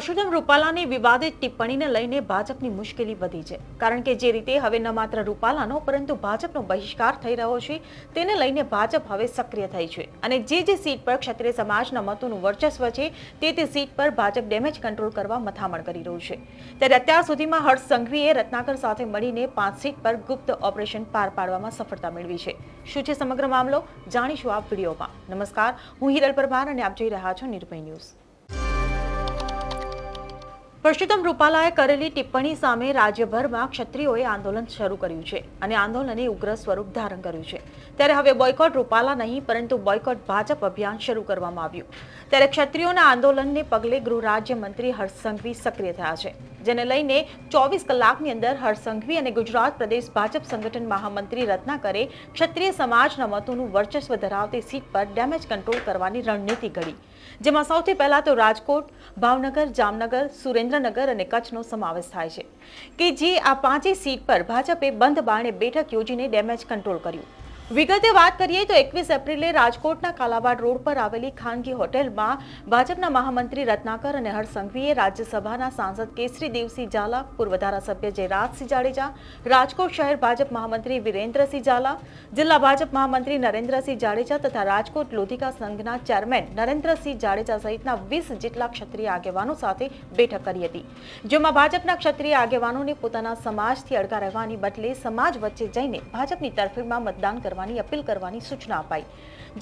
પરશુરામ રૂપાલાની વિવાદિત ટિપ્પણીને લઈને ભાજપની મુશ્કેલી વધી છે. કારણ કે જે રીતે હવે ન માત્ર રૂપાલાનો, પરંતુ ભાજપનો બહિષ્કાર થઈ રહ્યો છે, તેને લઈને ભાજપ હવે સક્રિય થઈ છે. અને જે જે સીટ પર ક્ષત્રિય સમાજના મતોનું વર્ચસ્વ છે, તે તે સીટ પર ભાજપ ડેમેજ કંટ્રોલ કરવા મથામણ કરી રહ્યું છે. ત્યારે અત્યાર સુધીમાં હર્ષ સંઘવીએ રત્નાકર સાથે મળીને પાંચ સીટ પર ગુપ્ત ઓપરેશન પાર પાડવામાં સફળતા મેળવી છે. શું છે સમગ્ર મામલો? જાણીશું આ વિડીયોમાં. નમસ્કાર. હું હિરલ પરમાર અને આપ જોઈ રહ્યા છો નિર્ભય ન્યૂઝ. પરસોત્તમ રૂપાલાએ કરેલી ટિપ્પણી સામે રાજ્યભરમાં ક્ષત્રિયોએ આંદોલન શરૂ કર્યું છે અને આંદોલને ઉગ્ર સ્વરૂપ ધારણ કર્યું છે. ત્યારે હવે બોયકોટ રૂપાલા નહીં, પરંતુ બોયકોટ ભાજપ અભિયાન શરૂ કરવામાં આવ્યું. ત્યારે ક્ષત્રિયોના આંદોલનને પગલે ગૃહ રાજ્ય મંત્રી હર્ષ સંઘવી સક્રિય થયા છે. જેને લઈને ચોવીસ કલાકની અંદર હરસંઘવી અને ગુજરાત પ્રદેશ ભાજપ સંગઠન મહામંત્રી રત્નાકરે ક્ષત્રિય સમાજના મતોનું વર્ચસ્વ ધરાવતી સીટ પર ડેમેજ કંટ્રોલ કરવાની રણનીતિ ઘડી. જેમાં સૌથી પહેલા તો રાજકોટ, ભાવનગર, જામનગર, સુરેન્દ્રનગર અને કચ્છનો સમાવેશ થાય છે. કે જે આ પાંચેય સીટ પર ભાજપે બંધ બારણે બેઠક યોજીને ડેમેજ કંટ્રોલ કર્યું. વિગતે વાત કરીએ તો એકવીસ એપ્રિલે રાજકોટના કાલાવાડ રોડ પર આવેલી ખાનગી હોટેલમાં ભાજપના મહામંત્રી રત્નાકર અને હરસંઘવીએ રાજ્યસભાના સાંસદ કેસરી દેવસિંહ ઝાલા, પૂર્વ ધારાસભ્ય જયરાજસિંહ જાડેજા, રાજકોટ શહેર ભાજપ મહામંત્રી વિરેન્દ્રસિંહ ઝાલા, જિલ્લા ભાજપ મહામંત્રી નરેન્દ્રસિંહ જાડેજા તથા રાજકોટ લોધિકા સંઘના ચેરમેન નરેન્દ્રસિંહ જાડેજા સહિતના વીસ જેટલા ક્ષત્રિય આગેવાનો સાથે બેઠક કરી હતી. જેમાં ભાજપના ક્ષત્રિય આગેવાનોને પોતાના સમાજથી અડગા રહેવાની બદલે સમાજ વચ્ચે જઈને ભાજપની તરફેણમાં મતદાન કરવાની અપીલ કરવાની સૂચના અપાઈ.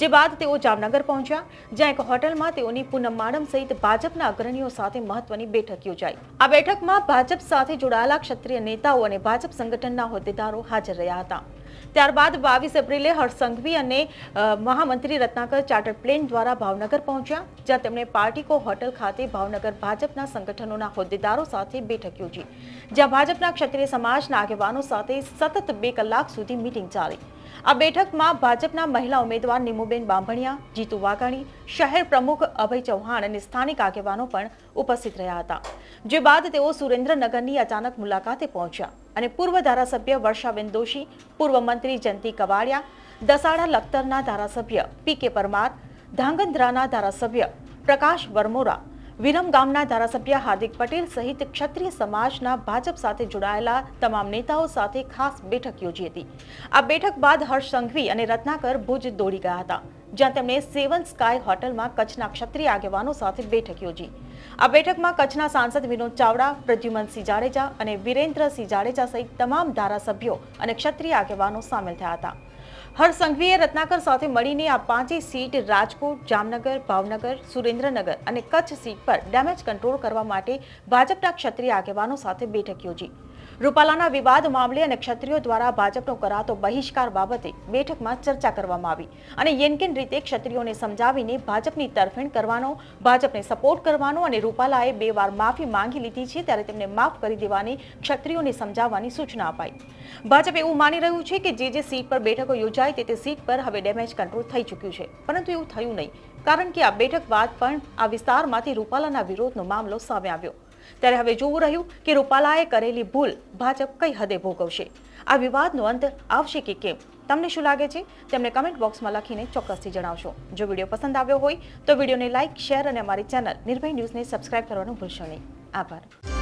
જે બાદ તેઓ જામનગર પહોંચ્યા, જ્યાં એક હોટલમાં તેઓની પૂનમ માડમ સહિત ભાજપના અગ્રણીઓ સાથે મહત્વની બેઠક યોજાઈ. આ બેઠકમાં ભાજપ સાથે જોડાયેલા ક્ષત્રિય નેતાઓ અને ભાજપ સંગઠનના હોદ્દેદારો હાજર રહ્યા હતા. ત્યારબાદ બાવીસ એપ્રિલે હર્ષ અને મહામંત્રી રત્નાકર ચાર્ટર પ્લેન દ્વારા ભાવનગર પહોંચ્યા, જ્યાં તેમણે પાર્ટીકો હોટલ ખાતે ભાવનગર ભાજપના સંગઠનોના હોદ્દેદારો સાથે બેઠક યોજી. જ્યાં ભાજપના ક્ષત્રિય સમાજના આગેવાનો સાથે સતત બે કલાક સુધી મીટિંગ ચાલી. આ બેઠકમાં ભાજપના મહિલા ઉમેદવાર નિમુબેન બાંભણિયા, જીતુ વાઘાણી, શહેર પ્રમુખ અભય ચૌહાણ અને સ્થાનિક આગેવાનો પણ ઉપસ્થિત રહ્યા હતા. જે બાદ તેઓ સુરેન્દ્રનગરની અચાનક મુલાકાતે પહોંચ્યા. અને પૂર્વ ધારાસભ્ય વર્ષાબેન દોશી પૂર્વ મંત્રી જયંતિ કવાડિયા, દસાડા લખતરના ધારાસભ્ય પી કે પરમાર, ધાંગધ્રાના ધારાસભ્ય પ્રકાશ વરમોરા, વિરમ ગામના ધારાસભ્ય હાર્દિક પટેલ સહિત ક્ષત્રિય સમાજના ભાજપ સાથે જોડાયેલા તમામ નેતાઓ સાથે ખાસ બેઠક યોજી હતી. આ બેઠક બાદ હર્ષ સંઘવી અને રત્નાકર ભુજ દોડી ગયા હતા. જ્યાં તેમણે સેવન સ્કાય હોટલમાં કચ્છના ક્ષત્રિય આગેવાનો સાથે બેઠક યોજી. આ બેઠકમાં કચ્છના સાંસદ વિનોદ ચાવડા, પ્રદ્યુમનસિંહ જાડેજા અને વિરેન્દ્રસિંહ જાડેજા સહિત તમામ ધારાસભ્યો અને ક્ષત્રિય આગેવાનો સામેલ થયા હતા. હર્ષ રત્નાકર સાથે મળીને આ પાંચેય સીટ રાજકોટ, જામનગર, ભાવનગર, સુરેન્દ્રનગર અને કચ્છ સીટ પર ડેમેજ કંટ્રોલ કરવા માટે ભાજપના ક્ષત્રિય આગેવાનો સાથે બેઠક યોજી. રૂપાલાના વિવાદ મામલે અને ક્ષત્રિયો દ્વારા ભાજપનો કરાતો બહિષ્કાર બાબતે બેઠકમાં ચર્ચા કરવામાં આવી. અને યેનકેન રીતે ક્ષત્રિયોને સમજાવીને ભાજપની તરફેણ કરવાનો, ભાજપને સપોર્ટ કરવાનો અને રૂપાલાએ બે વાર માફી માંગી લીધી છે ત્યારે તેમને માફ કરી દેવાની ક્ષત્રિયોને સમજાવવાની સૂચના અપાઈ. ભાજપ એવું માની રહ્યું છે કે જે જે સીટ પર બેઠકો યોજાય તે તે સીટ પર હવે ડેમેજ કંટ્રોલ થઈ ચૂક્યું છે. પરંતુ એવું થયું નહીં. કારણ કે આ બેઠક બાદ પણ આ વિસ્તારમાંથી રૂપાલાના વિરોધનો મામલો સામે આવ્યો. ત્યારે હવે જોવું રહ્યું કે રૂપાલાએ કરેલી ભૂલ ભાજપ કઈ હદે ભોગવશે. આ વિવાદનો અંત આવશે કે કેમ? તમને શું લાગે છે? તેમને કમેન્ટ બોક્સમાં લખીને ચોક્કસથી જણાવશો. જો વીડિયો પસંદ આવ્યો હોય તો વિડીયોને લાઇક શેર અને અમારી ચેનલ નિર્ભય ન્યૂઝને સબસ્ક્રાઇબ કરવાનું ભૂલશો નહીં. આભાર.